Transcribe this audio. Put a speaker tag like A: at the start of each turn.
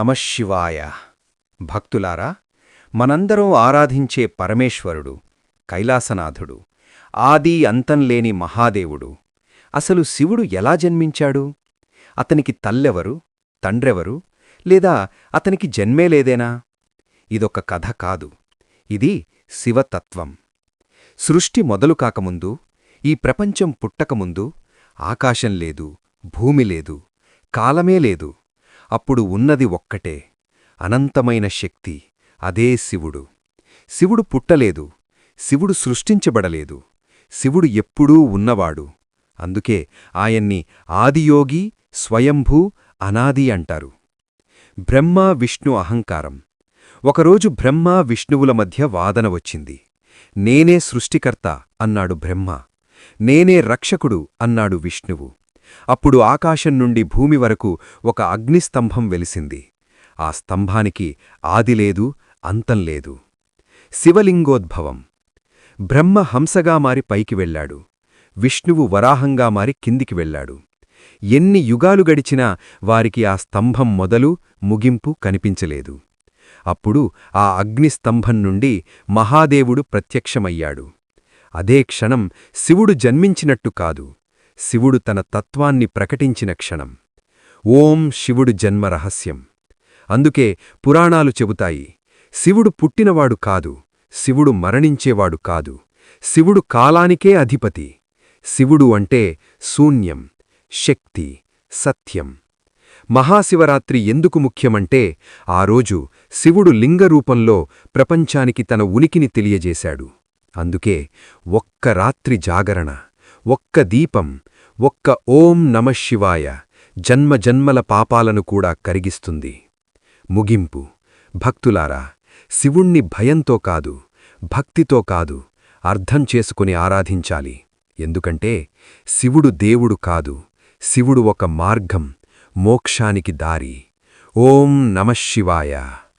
A: నమశివాయ భక్తులారా మనందరం ఆరాధించే పరమేశ్వరుడు కైలాసనాథుడు ఆది అంతంలేని మహాదేవుడు. అసలు శివుడు ఎలా జన్మించాడు? అతనికి తల్లెవరు తండ్రెవరు లేదా అతనికి జన్మే లేదేనా? ఇదొక కథ కాదు. ఇది శివతత్వం. సృష్టి మొదలు కాకముందు ఈ ప్రపంచం పుట్టకముందు ఆకాశం లేదు భూమి లేదు కాలమే లేదు. అప్పుడు ఉన్నది ఒక్కటే అనంతమైన శక్తి అదే శివుడు. శివుడు పుట్టలేదు శివుడు సృష్టించబడలేదు శివుడు ఎప్పుడూ ఉన్నవాడు. అందుకే ఆయన్ని ఆదియోగి స్వయంభూ అనాది అంటారు. బ్రహ్మ విష్ణు అహంకారం. ఒకరోజు బ్రహ్మ విష్ణువుల మధ్య వాదన వచ్చింది. నేనే సృష్టికర్త అన్నాడు బ్రహ్మ. నేనే రక్షకుడు అన్నాడు విష్ణువు. అప్పుడు ఆకాశం నుండి భూమి వరకు ఒక అగ్నిస్తంభం వెలిసింది. ఆ స్తంభానికి ఆదిలేదు అంతంలేదు శివలింగోద్భవం. బ్రహ్మ హంసగా మారి పైకి వెళ్ళాడు విష్ణువు వరాహంగా మారి కిందికి వెళ్ళాడు ఎన్ని యుగాలు గడిచినా వారికి ఆ స్తంభం మొదలు ముగింపు కనిపించలేదు. అప్పుడు ఆ అగ్నిస్తంభం నుండి మహాదేవుడు ప్రత్యక్షమయ్యాడు. అదే క్షణం శివుడు జన్మించినట్టు కాదు. శివుడు తన తత్వాన్ని ప్రకటించిన క్షణం. ఓం శివుడు జన్మ రహస్యం. అందుకే పురాణాలు చెబుతాయి శివుడు పుట్టినవాడు కాదు శివుడు మరణించేవాడు కాదు శివుడు కాలానికే అధిపతి శివుడు అంటే శూన్యం శక్తి సత్యం. మహాశివరాత్రి ఎందుకు ముఖ్యమంటే ఆ రోజు శివుడు లింగరూపంలో ప్రపంచానికి తన ఉనికిని తెలియజేశాడు. అందుకే ఒక్క రాత్రి జాగరణ. ఒక్క దీపం ఒక్క ఓం నమశివాయ జన్మజన్మల పాపాలను కూడా కరిగిస్తుంది. ముగింపు. భక్తులారా శివుణ్ణి భయంతో కాదు భక్తితో కాదు అర్థం చేసుకుని ఆరాధించాలి. ఎందుకంటే శివుడు దేవుడు కాదు శివుడు ఒక మార్గం మోక్షానికి దారి. ఓం నమశివాయ